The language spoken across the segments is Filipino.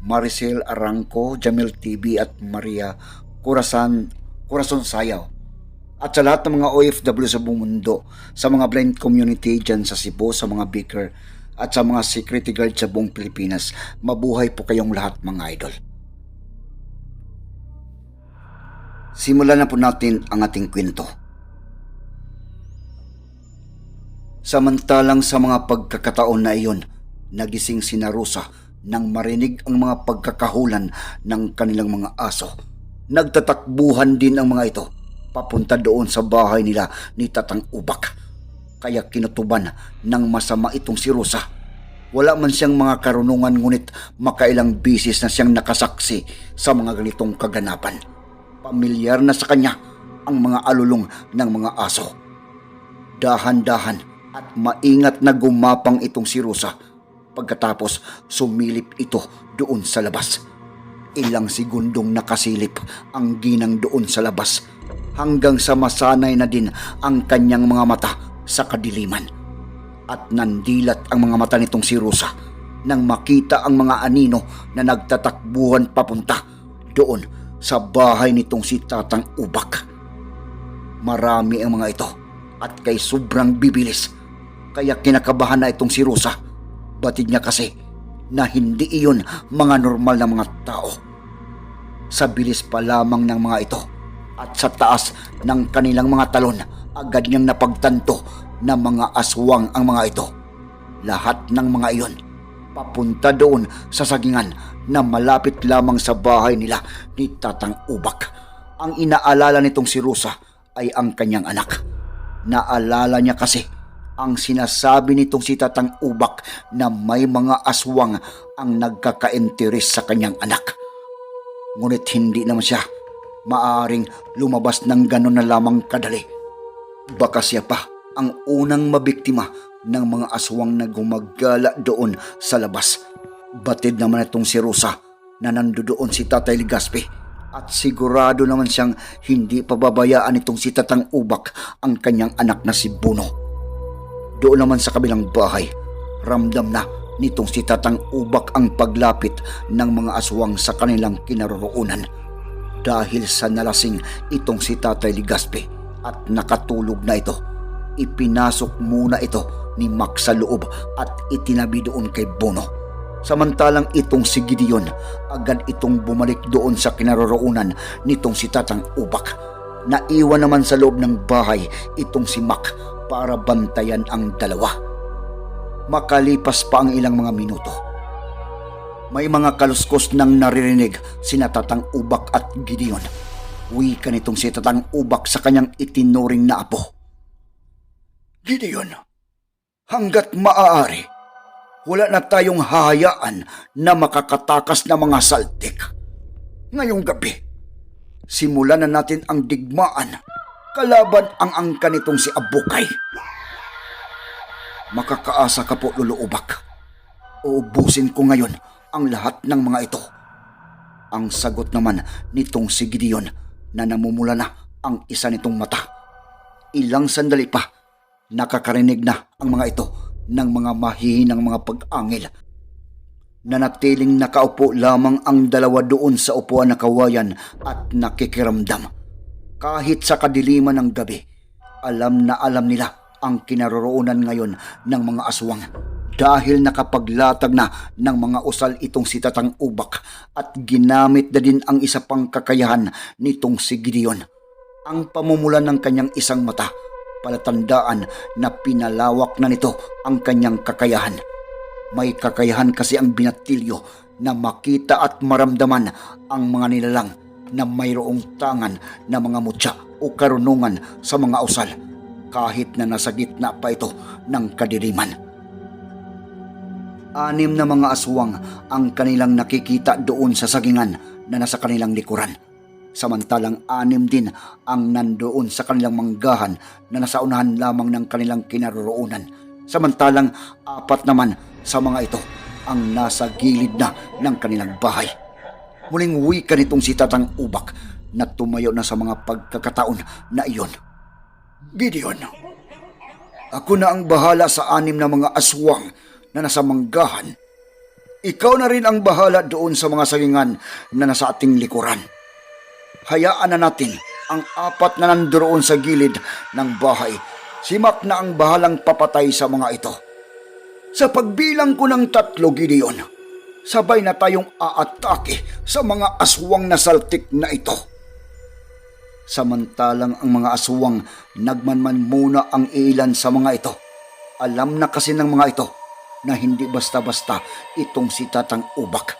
Maricel Arangco, Jamil TV at Maria Corazon, Corazon Sayaw. At sa lahat ng mga OFW sa buong mundo, sa mga blind community dyan sa Cebu, sa mga baker, at sa mga security guard sa buong Pilipinas, mabuhay po kayong lahat mga idol. Simulan na po natin ang ating kwento. Samantalang sa mga pagkakataon na iyon, nagising si Narusa nang marinig ang mga pagkakahulan ng kanilang mga aso. Nagtatakbuhan din ang mga ito papunta doon sa bahay nila ni Tatang Ubak. Kaya kinutuban ng masama itong si Rosa. Wala man siyang mga karunungan ngunit makailang bisis na siyang nakasaksi sa mga ganitong kaganapan. Pamilyar na sa kanya ang mga alulong ng mga aso. Dahan-dahan at maingat na gumapang itong si Rosa. Pagkatapos sumilip ito doon sa labas. Ilang segundong nakasilip ang ginang doon sa labas hanggang sa masanay na din ang kanyang mga mata sa kadiliman. At nandilat ang mga mata nitong si Rosa nang makita ang mga anino na nagtatakbuhan papunta doon sa bahay nitong si Tatang Ubak. Marami ang mga ito at kay sobrang bibilis kaya kinakabahan na itong si Rosa. Batid niya kasi na hindi iyon mga normal na mga tao. Sa bilis pa lamang ng mga ito at sa taas ng kanilang mga talon, agad niyang napagtanto na mga aswang ang mga ito. Lahat ng mga iyon papunta doon sa sagingan na malapit lamang sa bahay nila ni Tatang Ubak. Ang inaalala nitong si Rosa ay ang kanyang anak. Naalala niya kasi ang sinasabi nitong si Tatang Ubak na may mga aswang ang nagkakainteres sa kanyang anak. Ngunit hindi naman siya maaring lumabas ng gano'n na lamang kadali. Baka siya pa ang unang mabiktima ng mga aswang na gumagala doon sa labas. Batid naman itong si Rosa na nandoon si Tatay Ligaspi at sigurado naman siyang hindi pababayaan itong si Tatang Ubak ang kanyang anak na si Buno. Doon naman sa kabilang bahay, ramdam na nitong si Tatang Ubak ang paglapit ng mga aswang sa kanilang kinaroroonan dahil sa nalasing itong si Tatay Ligaspi at nakatulog na ito. Ipinasok muna ito ni Max sa loob at itinabi doon kay Bono. Samantalang itong si Gideon, agad itong bumalik doon sa kinaroroonan nitong si Tatang Ubak. Naiwan naman sa loob ng bahay itong si Mac para bantayan ang dalawa. Makalipas pa ang ilang mga minuto, may mga kaluskos nang naririnig si Tatang Ubak at Gideon. Wika nitong si Tatang Ubak sa kanyang itinuring na apo. Gideon, hanggat maaari, wala na tayong hahayaan na makakatakas na mga saltik. Ngayong gabi, simulan na natin ang digmaan kalaban ang angka nitong si Abukay. Makakaasa ka po, Lolo Ubak. Uubusin ko ngayon ang lahat ng mga ito. Ang sagot naman nitong si Gideon na namumula na ang isa nitong mata. Ilang sandali pa, nakakarinig na ang mga ito ng mga mahihinang mga pag-angil. Nanatiling nakaupo lamang ang dalawa doon sa upuan na kawayan at nakikiramdam. Kahit sa kadiliman ng gabi, alam na alam nila ang kinaroroonan ngayon ng mga aswang dahil nakapaglatag na ng mga usal itong si Tatang Ubak at ginamit na din ang isa pang kakayahan nitong si Gideon. Ang pamumulan ng kanyang isang mata, palatandaan na pinalawak na nito ang kanyang kakayahan. May kakayahan kasi ang binatilyo na makita at maramdaman ang mga nilalang na mayroong tangan na mga mutya o karunungan sa mga usal kahit na nasa gitna pa ito ng kadiliman. Anim na mga aswang ang kanilang nakikita doon sa sagingan na nasa kanilang likuran. Samantalang anim din ang nandoon sa kanilang manggahan na nasa unahan lamang ng kanilang kinaroroonan. Samantalang apat naman sa mga ito ang nasa gilid na ng kanilang bahay. Muling wika nitong si Tatang Ubak na tumayo na sa mga pagkakataon na iyon. Gideon, ako na ang bahala sa anim na mga aswang na nasa manggahan. Ikaw na rin ang bahala doon sa mga sagingan na nasa ating likuran. Hayaan na natin ang apat na nandoon sa gilid ng bahay. Si Mac na ang bahalang papatay sa mga ito. Sa pagbilang ko ng tatlo, Gideon, sabay na tayong aatake sa mga aswang na saltik na ito. Samantalang ang mga aswang nagmanman muna ang ilan sa mga ito. Alam na kasi ng mga ito na hindi basta-basta itong si Tatang Ubak.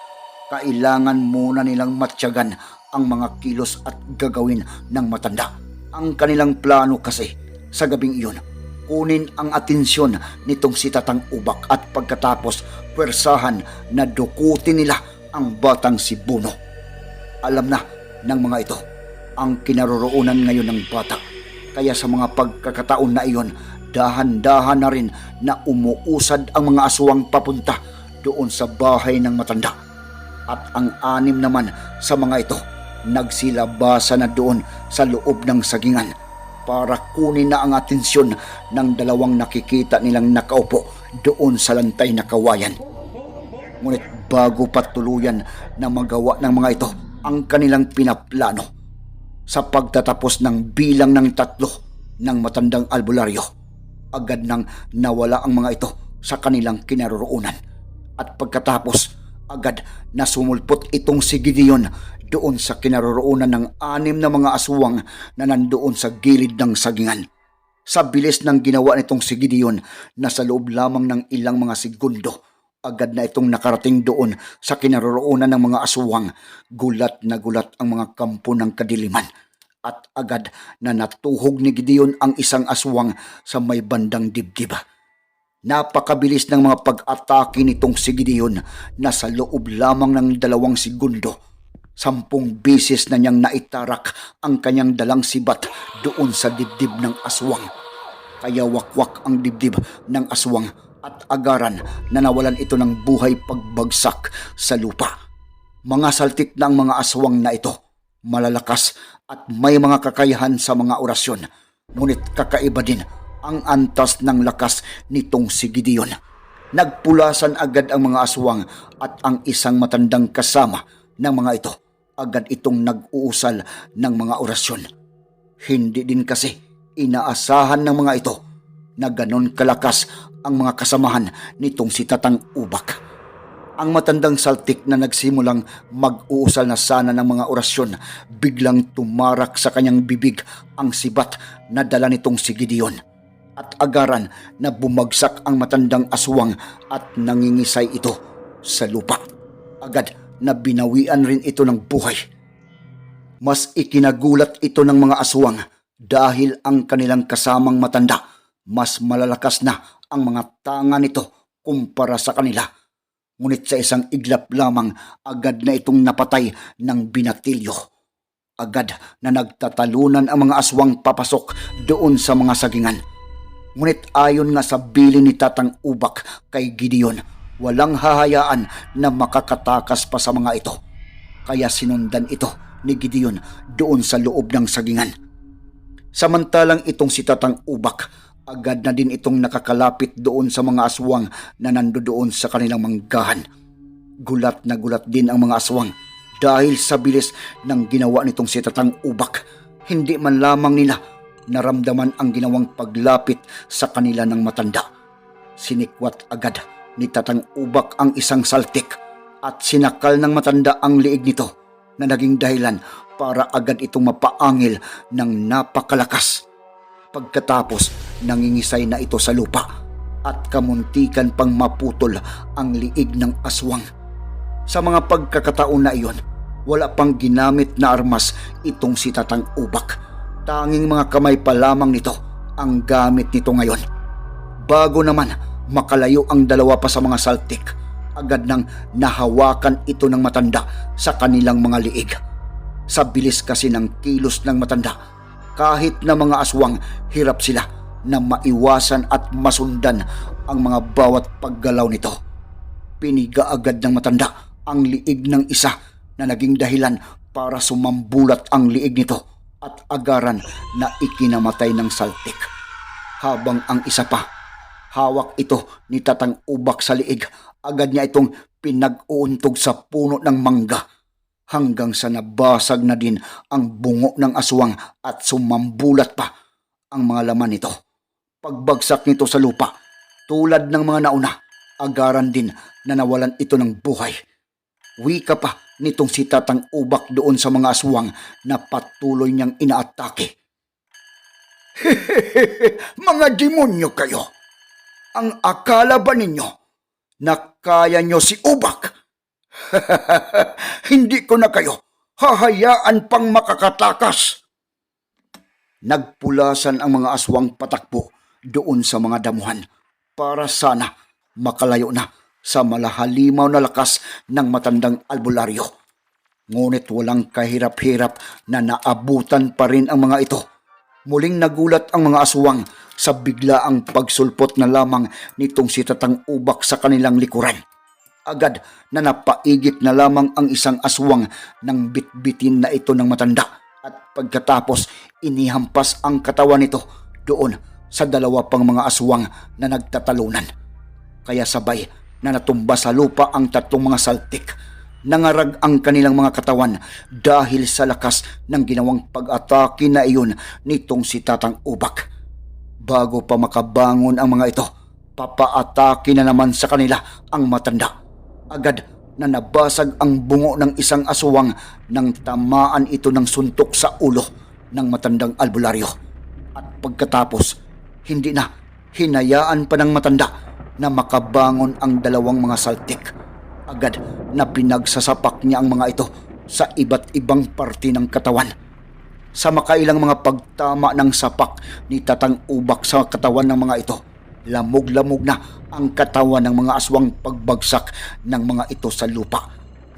Kailangan muna nilang matyagan ang mga kilos at gagawin ng matanda. Ang kanilang plano kasi sa gabing iyon, kunin ang atensyon nitong si Tatang Ubak at pagkatapos pwersahan na dukutin nila ang batang si Buno. Alam na ng mga ito ang kinaroroonan ngayon ng bata. Kaya sa mga pagkakataon na iyon, dahan-dahan na rin na umuusad ang mga aswang papunta doon sa bahay ng matanda. At ang anim naman sa mga ito, nagsilabasa na doon sa loob ng sagingan para kunin na ang atensyon ng dalawang nakikita nilang nakaupo doon sa lantay na kawayan. Ngunit bago pa tuluyan na magawa ng mga ito ang kanilang pinaplano, sa pagtatapos ng bilang ng tatlo ng matandang albularyo, agad nang nawala ang mga ito sa kanilang kinaroroonan. At pagkatapos, agad na sumulpot itong si Gideon doon sa kinaroroonan ng anim na mga aswang na nandoon sa gilid ng sagingan. Sa bilis ng ginawa nitong si Gideon na sa loob lamang ng ilang mga segundo, agad na itong nakarating doon sa kinaroroonan ng mga aswang. Gulat na gulat ang mga kampo ng kadiliman. At agad na natuhog ni Gideon ang isang aswang sa may bandang dibdib. Napakabilis ng mga pag-atake nitong si Gideon na sa loob lamang ng dalawang segundo. Sampung bisis na niyang naitarak ang kanyang dalang sibat doon sa dibdib ng aswang. Kaya wakwak ang dibdib ng aswang at agaran na nawalan ito ng buhay pagbagsak sa lupa. Mga saltik ang mga aswang na ito, malalakas at may mga kakayahan sa mga orasyon. Ngunit kakaiba din ang antas ng lakas nitong si Gideon. Nagpulasan agad ang mga aswang at ang isang matandang kasama ng mga ito agad itong nag-uusal ng mga orasyon. Hindi din kasi inaasahan ng mga ito na ganon kalakas ang mga kasamahan nitong si Tatang Ubak. Ang matandang saltik na nagsimulang mag-uusal na sana ng mga orasyon, biglang tumarak sa kanyang bibig ang sibat na dala nitong si Gideon. At agaran na bumagsak ang matandang aswang at nangingisay ito sa lupa. Agad na binawian rin ito ng buhay. Mas ikinagulat ito ng mga aswang dahil ang kanilang kasamang matanda mas malalakas na ang mga tanga nito kumpara sa kanila. Ngunit sa isang iglap lamang agad na itong napatay ng binatilyo. Agad na nagtatalunan ang mga aswang papasok doon sa mga sagingan. Ngunit ayon nga sa bili ni Tatang Ubak kay Gideon, walang hahayaan na makakatakas pa sa mga ito. Kaya sinundan ito ni Gideon doon sa loob ng sagingan. Samantalang itong si Tatang Ubak, agad na din itong nakakalapit doon sa mga aswang na nandoon sa kanilang manggahan. Gulat na gulat din ang mga aswang dahil sa bilis ng ginawa nitong si Tatang Ubak. Hindi man lamang nila naramdaman ang ginawang paglapit sa kanila ng matanda. Sinikwat agad ni Tatang Ubak ang isang saltik at sinakal ng matanda ang liig nito na naging dahilan para agad itong mapaangil ng napakalakas. Pagkatapos, nangingisay na ito sa lupa at kamuntikan pang maputol ang liig ng aswang. Sa mga pagkakataon na iyon, wala pang ginamit na armas itong si Tatang Ubak. Tanging mga kamay pa lamang nito ang gamit nito ngayon. Bago naman makalayo ang dalawa pa sa mga saltik, agad nang nahawakan ito ng matanda sa kanilang mga liig. Sa bilis kasi ng kilos ng matanda, kahit na mga aswang, hirap sila na maiwasan at masundan ang mga bawat paggalaw nito. Piniga agad ng matanda ang liig ng isa na naging dahilan para sumambulat ang liig nito at agaran na ikinamatay ng saltik. Habang ang isa pa, hawak ito ni Tatang Ubak sa liig, agad niya itong pinag-uuntog sa puno ng mangga hanggang sa nabasag na din ang bungo ng aswang at sumambulat pa ang mga laman nito. Pagbagsak nito sa lupa, tulad ng mga nauna, agaran din na nawalan ito ng buhay. Wika pa nitong si Tatang Ubak doon sa mga aswang na patuloy niyang inaatake. mga demonyo kayo! Ang akala ba ninyo na kaya nyo si Ubak? Hindi ko na kayo hahayaan pang makakatakas. Nagpulasan ang mga aswang patakbo doon sa mga damuhan para sana makalayo na sa malahalimaw na lakas ng matandang albularyo. Ngunit walang kahirap-hirap na naabutan pa rin ang mga ito. Muling nagulat ang mga aswang sa biglaang pagsulpot na lamang nitong si Tatang Ubak sa kanilang likuran. Agad na napaigit na lamang ang isang aswang ng bitbitin na ito ng matanda at pagkatapos inihampas ang katawan nito doon sa dalawa pang mga aswang na nagtatalunan. Kaya sabay na natumba sa lupa ang tatlong mga saltik. Nangarag ang kanilang mga katawan dahil sa lakas ng ginawang pag-atake na iyon nitong si Tatang Ubak. Bago pa makabangon ang mga ito, papaatake na naman sa kanila ang matanda. Agad na nabasag ang bungo ng isang aswang nang tamaan ito ng suntok sa ulo ng matandang albularyo. At pagkatapos, hindi na hinayaan pa ng matanda na makabangon ang dalawang mga saltik. Agad na pinagsasapak niya ang mga ito sa iba't ibang parte ng katawan. Sa makailang mga pagtama ng sapak ni Tatang Ubak sa katawan ng mga ito, lamog-lamog na ang katawan ng mga aswang pagbagsak ng mga ito sa lupa.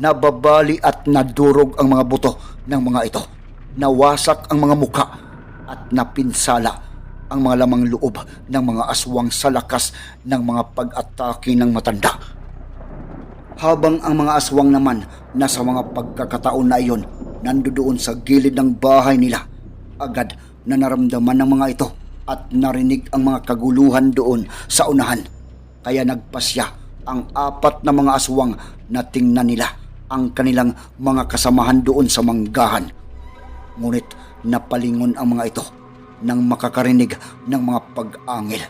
Nababali at nadurog ang mga buto ng mga ito. Nawasak ang mga muka at napinsala ang mga lamang loob ng mga aswang sa lakas ng mga pag-atake ng matanda. Habang ang mga aswang naman na sa mga pagkakataon na iyon nandoon sa gilid ng bahay nila, agad na naramdaman ng mga ito at narinig ang mga kaguluhan doon sa unahan. Kaya nagpasya ang apat na mga aswang na tingnan nila ang kanilang mga kasamahan doon sa manggahan. Ngunit napalingon ang mga ito nang makakarinig ng mga pag-angil.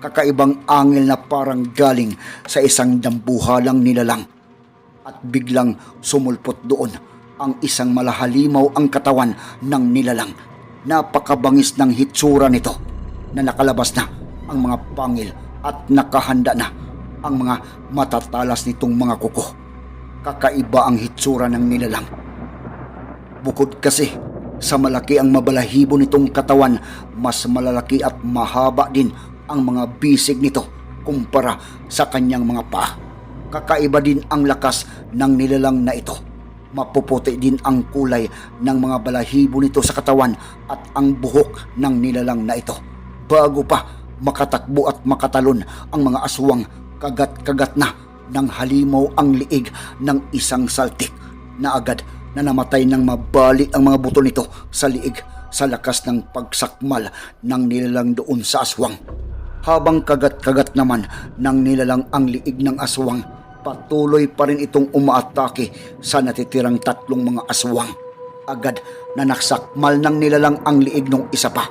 Kakaibang angil na parang galing sa isang dambuhalang nilalang. At biglang sumulpot doon ang isang malahalimaw ang katawan ng nilalang. Napakabangis ng hitsura nito na nakalabas na ang mga pangil at nakahanda na ang mga matatalas nitong mga kuko. Kakaiba ang hitsura ng nilalang. Bukod kasi sa malaki ang mabalahibo nitong katawan, mas malalaki at mahaba din ang mga bisig nito kumpara sa kanyang mga paa. Kakaiba din ang lakas ng nilalang na ito. Mapuputi din ang kulay ng mga balahibo nito sa katawan at ang buhok ng nilalang na ito. Bago pa makatakbo at makatalon ang mga aswang, kagat-kagat na ng halimaw ang liig ng isang saltik na agad na namatay ng mabali ang mga buto nito sa liig sa lakas ng pagsakmal ng nilalang doon sa aswang. Habang kagat-kagat naman ng nilalang ang liig ng aswang, patuloy pa rin itong umaatake sa natitirang tatlong mga aswang. Agad na naksakmal ng nilalang ang liig ng isa pa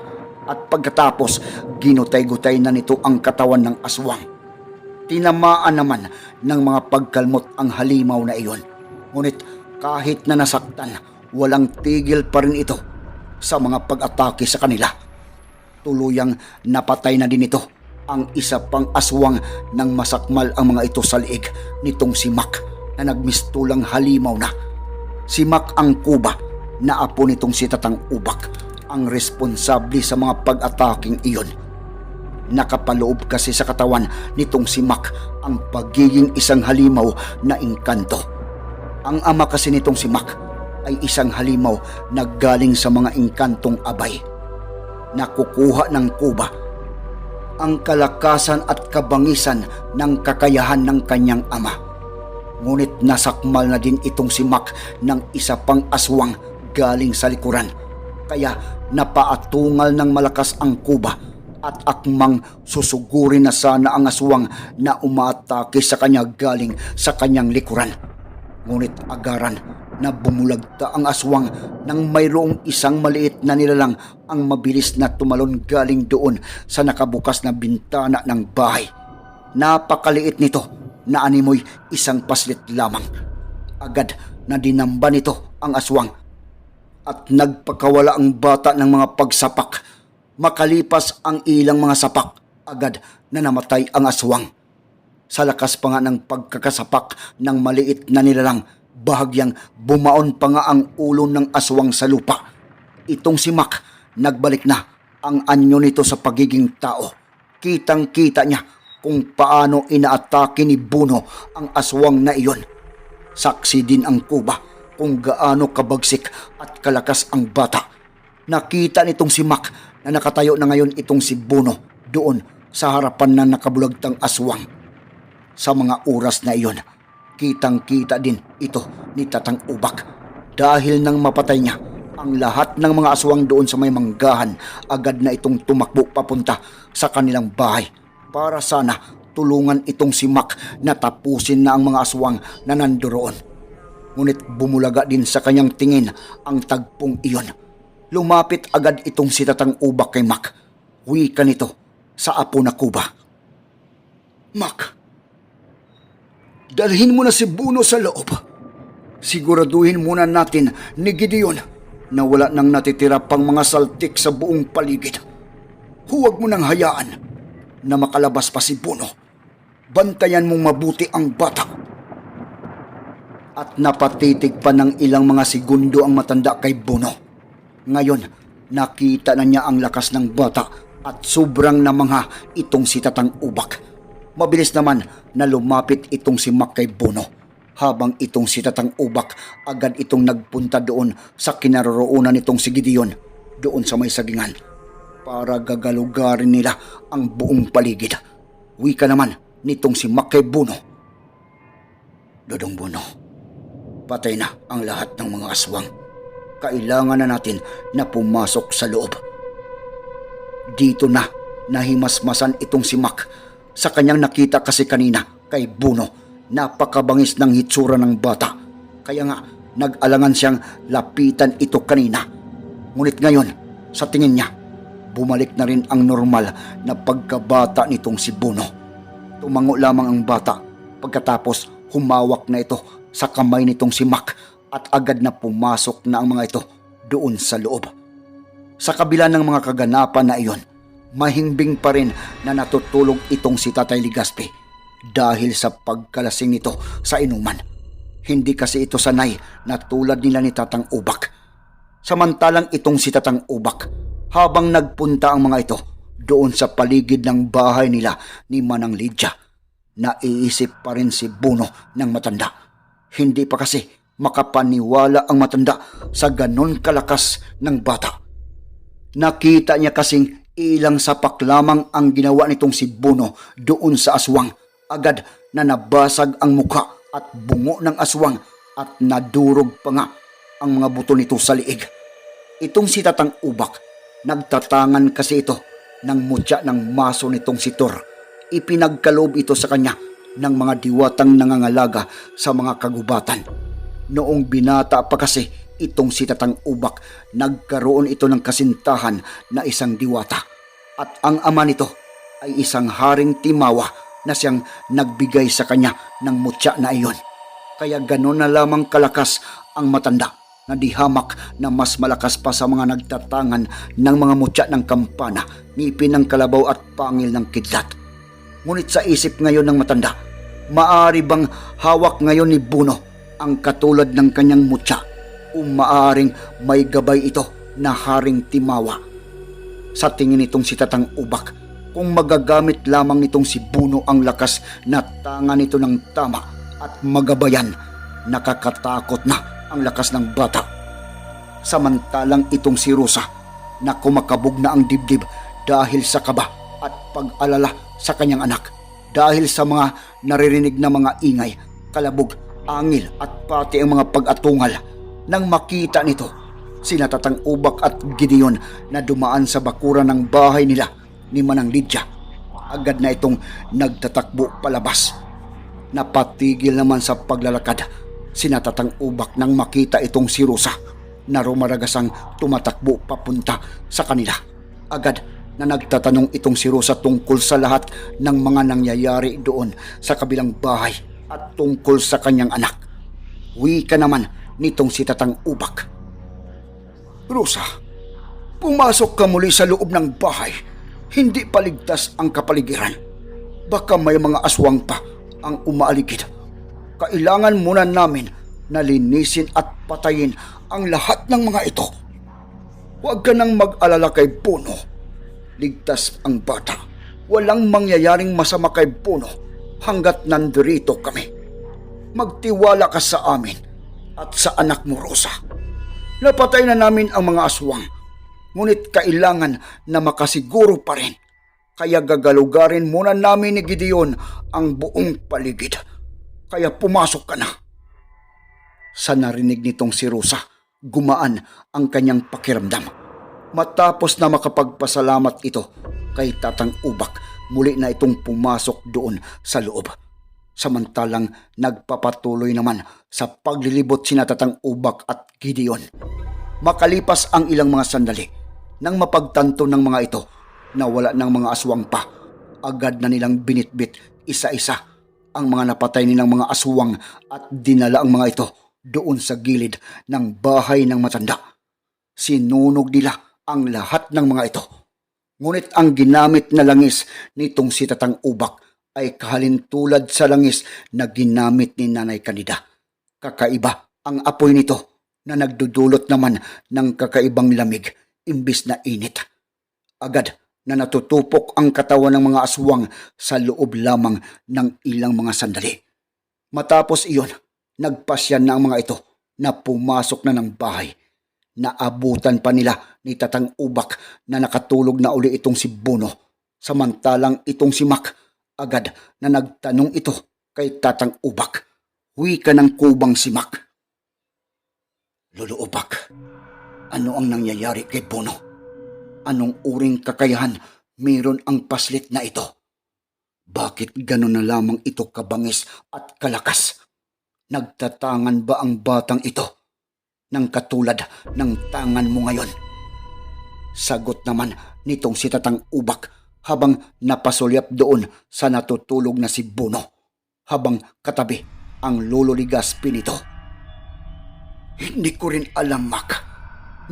at pagkatapos ginutay-gutay na nito ang katawan ng aswang. Tinamaan naman ng mga pagkalmot ang halimaw na iyon. Ngunit kahit na nasaktan, walang tigil pa rin ito sa mga pag-atake sa kanila. Tuluyang napatay na din ito ang isa pang aswang ng masakmal ang mga ito sa liig nitong si Mac na nagmistulang halimaw na. Si Mac ang kuba na apo nitong si Tatang Ubak ang responsable sa mga pag-ataking iyon. Nakapaloob kasi sa katawan nitong si Mac ang pagiging isang halimaw na engkanto. Ang ama kasi nitong si Mac ay isang halimaw na galing sa mga engkantong abay. Nakukuha ng kuba ang kalakasan at kabangisan ng kakayahan ng kanyang ama. Ngunit nasakmal na din itong si Mac ng isa pang aswang galing sa likuran. Kaya napaatungal ng malakas ang kuba at akmang susugurin na sana ang aswang na umaatake sa kanya galing sa kanyang likuran. Ngunit agaran na bumulagta ang aswang nang mayroong isang maliit na nilalang ang mabilis na tumalon galing doon sa nakabukas na bintana ng bahay. Napakaliit nito na animoy isang paslit lamang. Agad na dinamba nito ang aswang at nagpakawala ang bata ng mga pagsapak. Makalipas ang ilang mga sapak, agad na namatay ang aswang. Sa lakas pa nga ng pagkakasapak ng maliit na nilalang, bahagyang bumaon pa nga ang ulo ng aswang sa lupa. Itong si Mac, nagbalik na ang anyo nito sa pagiging tao. Kitang-kita niya kung paano inaatake ni Buno ang aswang na iyon. Saksi din ang kuba kung gaano kabagsik at kalakas ang bata. Nakita nitong si Mac na nakatayo na ngayon itong si Buno doon sa harapan ng nakabulagtang aswang. Sa mga oras na iyon, kitang-kita din ito ni Tatang Ubak. Dahil nang mapatay niya ang lahat ng mga aswang doon sa may manggahan, agad na itong tumakbo papunta sa kanilang bahay para sana tulungan itong si Mac na tapusin na ang mga aswang na nandoroon. Ngunit bumulaga din sa kanyang tingin ang tagpong iyon. Lumapit agad itong si Tatang Ubak kay Mac. Wika nito sa apo na kuba. Mac, dalhin mo na si Buno sa loob. Siguraduhin muna natin ni Gideon na wala nang natitira pang mga saltik sa buong paligid. Huwag mo nang hayaan na makalabas pa si Buno. Bantayan mong mabuti ang bata. At napatitig pa ng ilang mga segundo ang matanda kay Buno. Ngayon, nakita na niya ang lakas ng bata at sobrang namangha itong si Tatang Ubak. Mabilis naman na lumapit itong si Mac kay Buno. Habang itong si Tatang Ubak agad itong nagpunta doon sa kinaroroonan nitong si Gideon doon sa may sagingan para gagalugarin nila ang buong paligid. Wika naman nitong si Mac kay Buno. Dodong Buno, patay na ang lahat ng mga aswang. Kailangan na natin na pumasok sa loob. Dito na nahimasmasan itong si Mac sa kanyang nakita kasi kanina kay Buno. Napakabangis ng hitsura ng bata. Kaya nga nag-alangan siyang lapitan ito kanina. Ngunit ngayon, sa tingin niya, bumalik na rin ang normal na pagkabata nitong si Buno. Tumango lamang ang bata pagkatapos humawak na ito sa kamay nitong si Mac at agad na pumasok na ang mga ito doon sa loob. Sa kabila ng mga kaganapan na iyon, mahimbing pa rin na natutulog itong si Tatay Ligaspi dahil sa pagkalasing nito sa inuman. Hindi kasi ito sanay na tulad nila ni Tatang Ubak. Samantalang itong si Tatang Ubak, habang nagpunta ang mga ito doon sa paligid ng bahay nila ni Manang Lydia, naiisip pa rin si Buno ng matanda. Hindi pa kasi makapaniwala ang matanda sa ganon kalakas ng bata. Nakita niya kasing ilang sapak lamang ang ginawa nitong si Buno doon sa aswang. Agad na nabasag ang mukha at bungo ng aswang at nadurog pa nga ang mga buto nito sa liig. Itong si Tatang Ubak, nagtatangan kasi ito ng mutya ng maso nitong si Tor. Ipinagkaloob ito sa kanya ng mga diwatang nangangalaga sa mga kagubatan. Noong binata pa kasi itong si Tatang Ubak, nagkaroon ito ng kasintahan na isang diwata. At ang ama nito ay isang haring timawa na siyang nagbigay sa kanya ng mutya na iyon. Kaya ganon na lamang kalakas ang matanda na dihamak na mas malakas pa sa mga nagtatangan ng mga mutya ng kampana, ngipin ng kalabaw at pangil ng kidlat. Ngunit sa isip ngayon ng matanda, maari bang hawak ngayon ni Buno ang katulad ng kanyang mutya o maaring may gabay ito na haring timawa. Sa tingin nitong si Tatang Ubak, kung magagamit lamang nitong si Buno ang lakas na tanga nito ng tama at magabayan, nakakatakot na ang lakas ng bata. Samantalang itong si Rosa na kumakabog na ang dibdib dahil sa kaba at pag-alala sa kanyang anak dahil sa mga naririnig na mga ingay, kalabog, angil at pati ang mga pag-atungal nang makita nito sina Tatang Ubak at Gideon na dumaan sa bakuran ng bahay nila ni Manang Lydia. Agad na itong nagtatakbo palabas. Napatigil naman sa paglalakad sina Tatang Ubak nang makita itong si Rosa na rumaragasang tumatakbo papunta sa kanila. Agad na nagtatanong itong si Rosa tungkol sa lahat ng mga nangyayari doon sa kabilang bahay at tungkol sa kanyang anak. Wika naman nitong si Tatang Ubak. Rosa, pumasok ka muli sa loob ng bahay. Hindi paligtas ang kapaligiran. Baka may mga aswang pa ang umaaligid. Kailangan muna namin na linisin at patayin ang lahat ng mga ito. Huwag ka nang mag-alala kay Puno. Ligtas ang bata. Walang mangyayaring masama kay Puno hanggat nandirito kami. Magtiwala ka sa amin at sa anak mo, Rosa. Napatay na namin ang mga aswang. Ngunit kailangan na makasiguro pa rin. Kaya gagalugarin muna namin ni Gideon ang buong paligid. Kaya pumasok ka na. Sa narinig nitong si Rosa, gumaan ang kanyang pakiramdam. Matapos na makapagpasalamat ito kay Tatang Ubak, muli na itong pumasok doon sa loob. Samantalang nagpapatuloy naman sa paglilibot sina Tatang Ubak at Gideon. Makalipas ang ilang mga sandali, nang mapagtanto ng mga ito na wala ng mga aswang pa, agad na nilang binitbit isa-isa ang mga napatay nilang mga aswang at dinala ang mga ito doon sa gilid ng bahay ng matanda. Sinunog nila ang lahat ng mga ito. Ngunit ang ginamit na langis nitong si Tatang Ubak ay kahalintulad sa langis na ginamit ni Nanay Kanida. Kakaiba ang apoy nito na nagdudulot naman ng kakaibang lamig imbis na init. Agad na natutupok ang katawan ng mga aswang sa loob lamang ng ilang mga sandali. Matapos iyon, nagpasyan na ang mga ito na pumasok na ng bahay. Naabutan pa nila ni Tatang Ubak na nakatulog na uli itong si Buno. Samantalang itong si Mac, agad na nagtanong ito kay Tatang Ubak. Huwi ka ng kubang si Mac. Lolo Ubak, ano ang nangyayari kay Buno? Anong uring kakayahan meron ang paslit na ito? Bakit gano'n na lamang ito kabangis at kalakas? Nagtatangan ba ang batang ito ng katulad ng tangan mo ngayon? Sagot naman nitong si Tatang Ubak habang napasulyap doon sa natutulog na si Buno habang katabi ang Lolo Ligaspi nito. Hindi ko rin alam, Mac.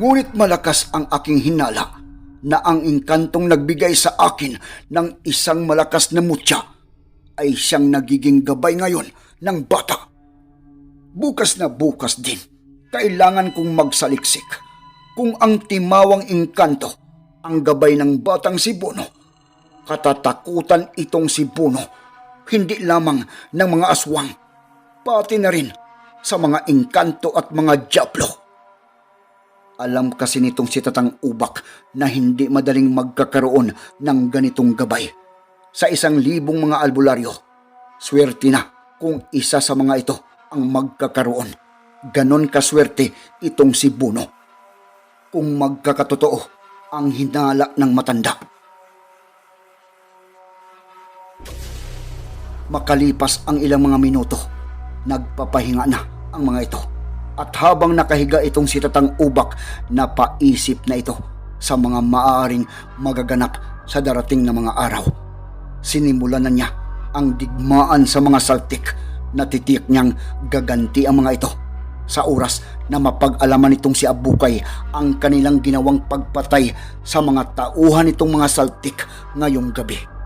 Ngunit malakas ang aking hinala na ang inkantong nagbigay sa akin ng isang malakas na mutya ay siyang nagiging gabay ngayon ng bata. Bukas na bukas din, kailangan kong magsaliksik kung ang timawang inkanto ang gabay ng batang si Bono. Katatakutan itong si Bono, hindi lamang ng mga aswang, pati na rin sa mga inkanto at mga diablo. Alam kasi nitong si Tatang Ubak na hindi madaling magkakaroon ng ganitong gabay. Sa isang libong mga albularyo, swerte na kung isa sa mga ito ang magkakaroon. Ganon kaswerte itong si Buno. Kung magkakatotoo ang hinala ng matanda. Makalipas ang ilang mga minuto, nagpapahinga na ang mga ito. At habang nakahiga itong si Tatang Ubak, napaisip na ito sa mga maaaring magaganap sa darating na mga araw. Sinimulan na niya ang digmaan sa mga saltik na titiyak niyang gaganti ang mga ito sa oras na mapag-alaman nitong si Abukay ang kanilang ginawang pagpatay sa mga tauhan nitong mga saltik ngayong gabi.